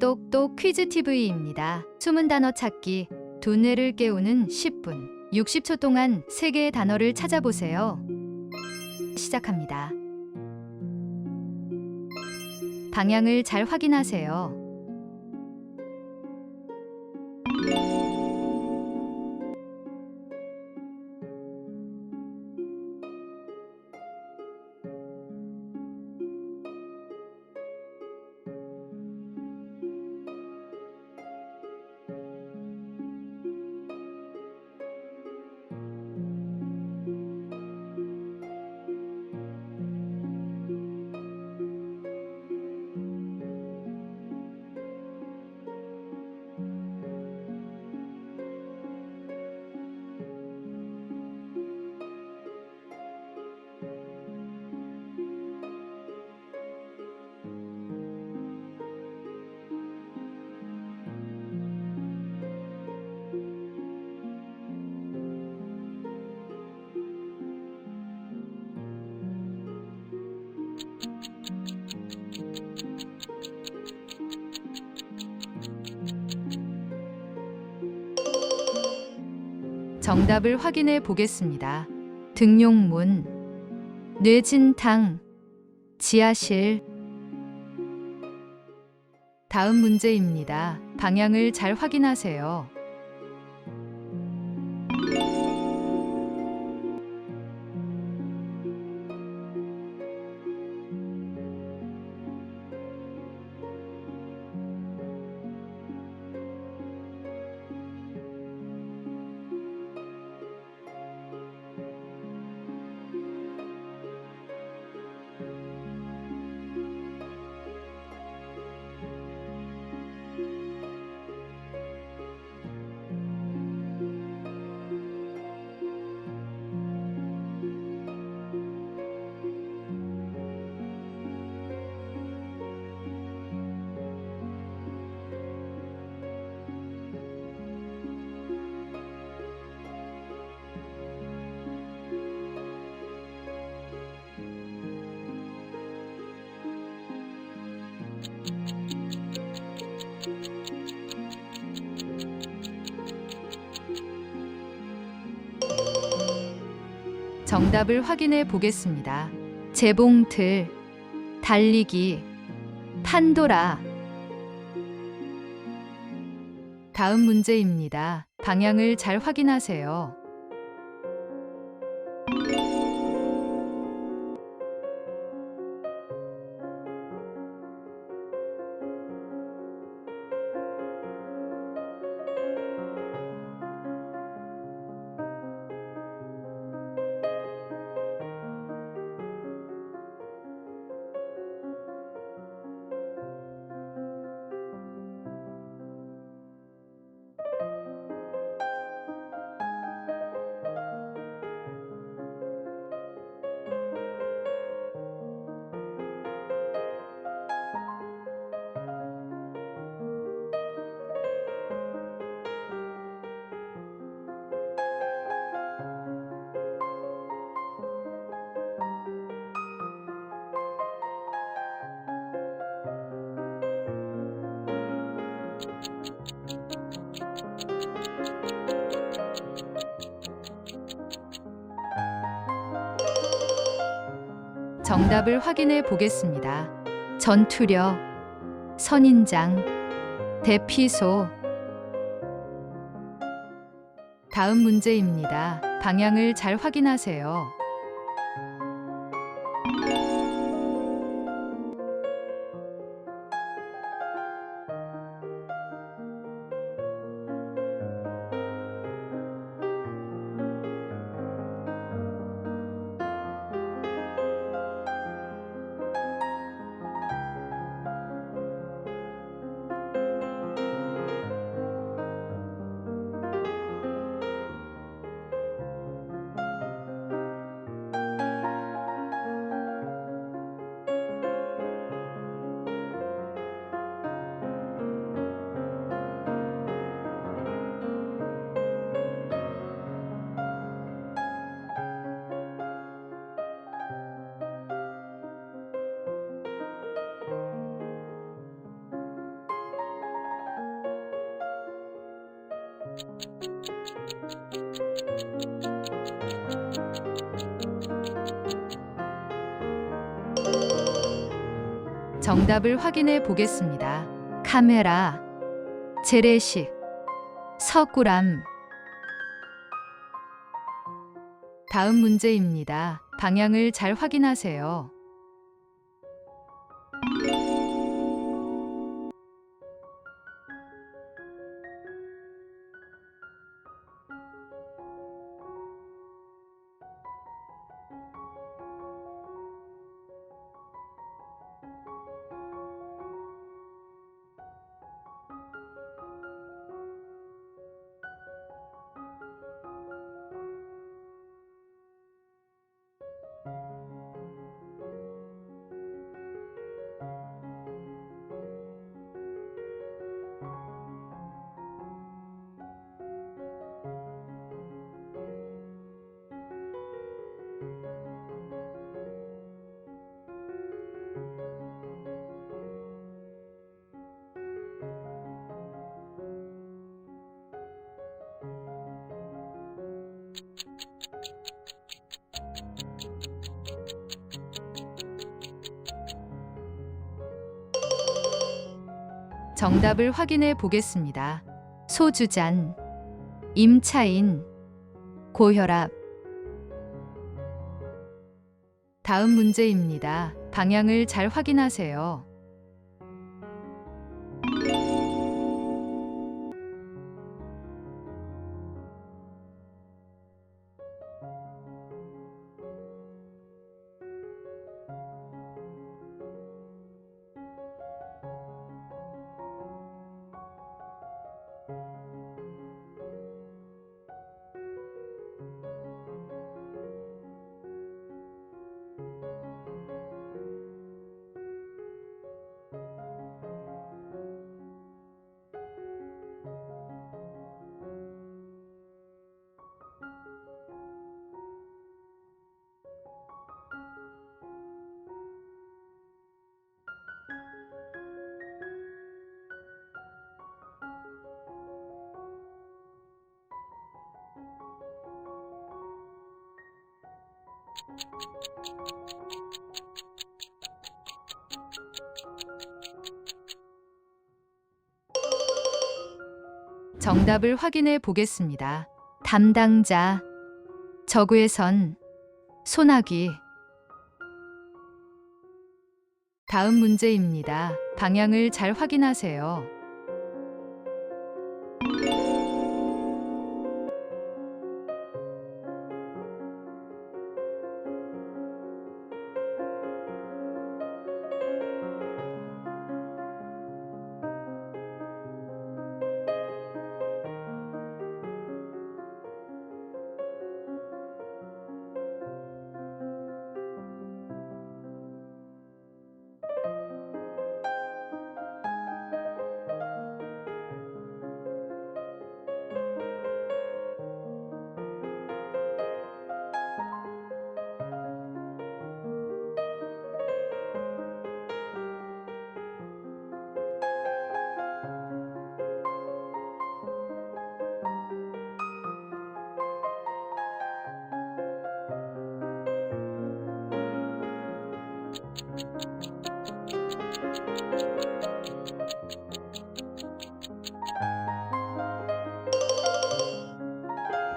똑똑 퀴즈 TV입니다. 숨은 단어 찾기, 두뇌를 깨우는 10분. 60초 동안 세 개의 단어를 찾아보세요. 시작합니다. 방향을 잘 확인하세요. 정답을 확인해 보겠습니다. 등용문, 뇌진탕, 지하실. 다음 문제입니다. 방향을 잘 확인하세요. 정답을 확인해 보겠습니다. 재봉틀, 달리기, 판도라. 다음 문제입니다. 방향을 잘 확인하세요. 정답을 확인해 보겠습니다. 전투력, 선인장, 대피소. 다음 문제입니다. 방향을 잘 확인하세요. 정답을 확인해 보겠습니다. 카메라, 재래식, 서구람. 다음 문제입니다. 방향을 잘 확인하세요. 정답을 확인해 보겠습니다. 소주잔, 임차인, 고혈압. 다음 문제입니다. 방향을 잘 확인하세요. 정답을 확인해 보겠습니다. 담당자, 저구의 선, 소나기. 다음 문제입니다. 방향을 잘 확인하세요.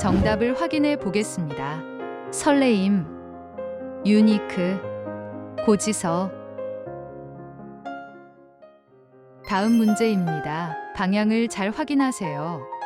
정답을 확인해 보겠습니다. 설레임, 유니크, 고지서. 다음 문제입니다. 방향을 잘 확인하세요.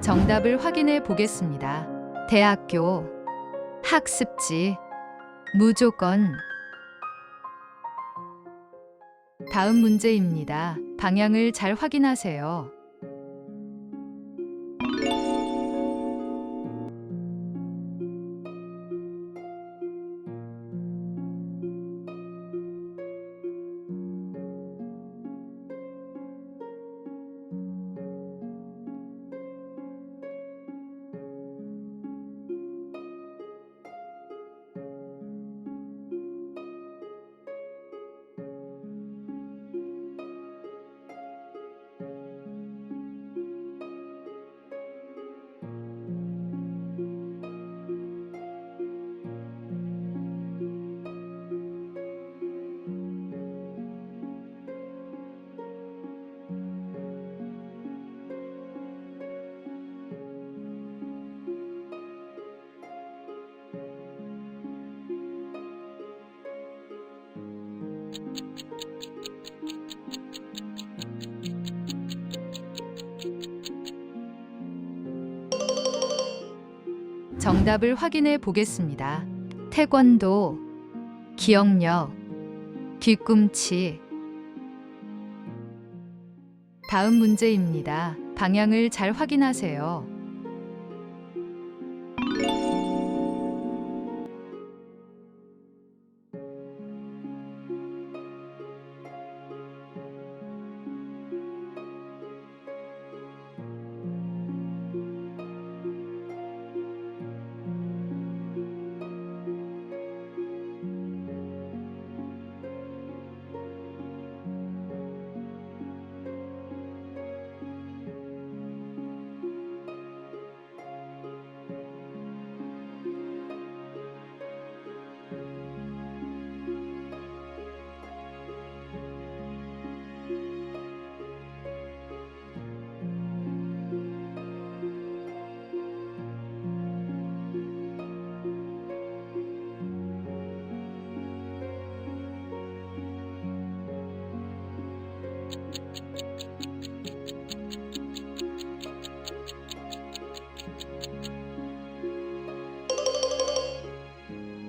정답을 확인해 보겠습니다. 대학교, 학습지, 무조건. 다음 문제입니다. 방향을 잘 확인하세요. 정답을 확인해 보겠습니다. 태권도, 기억력, 뒤꿈치. 다음 문제입니다. 방향을 잘 확인하세요.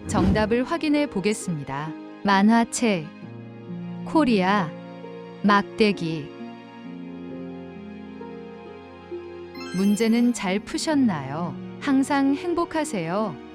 정답을 확인해 보겠습니다. 만화책, 코리아, 막대기. 문제는 잘 푸셨나요? 항상 행복하세요.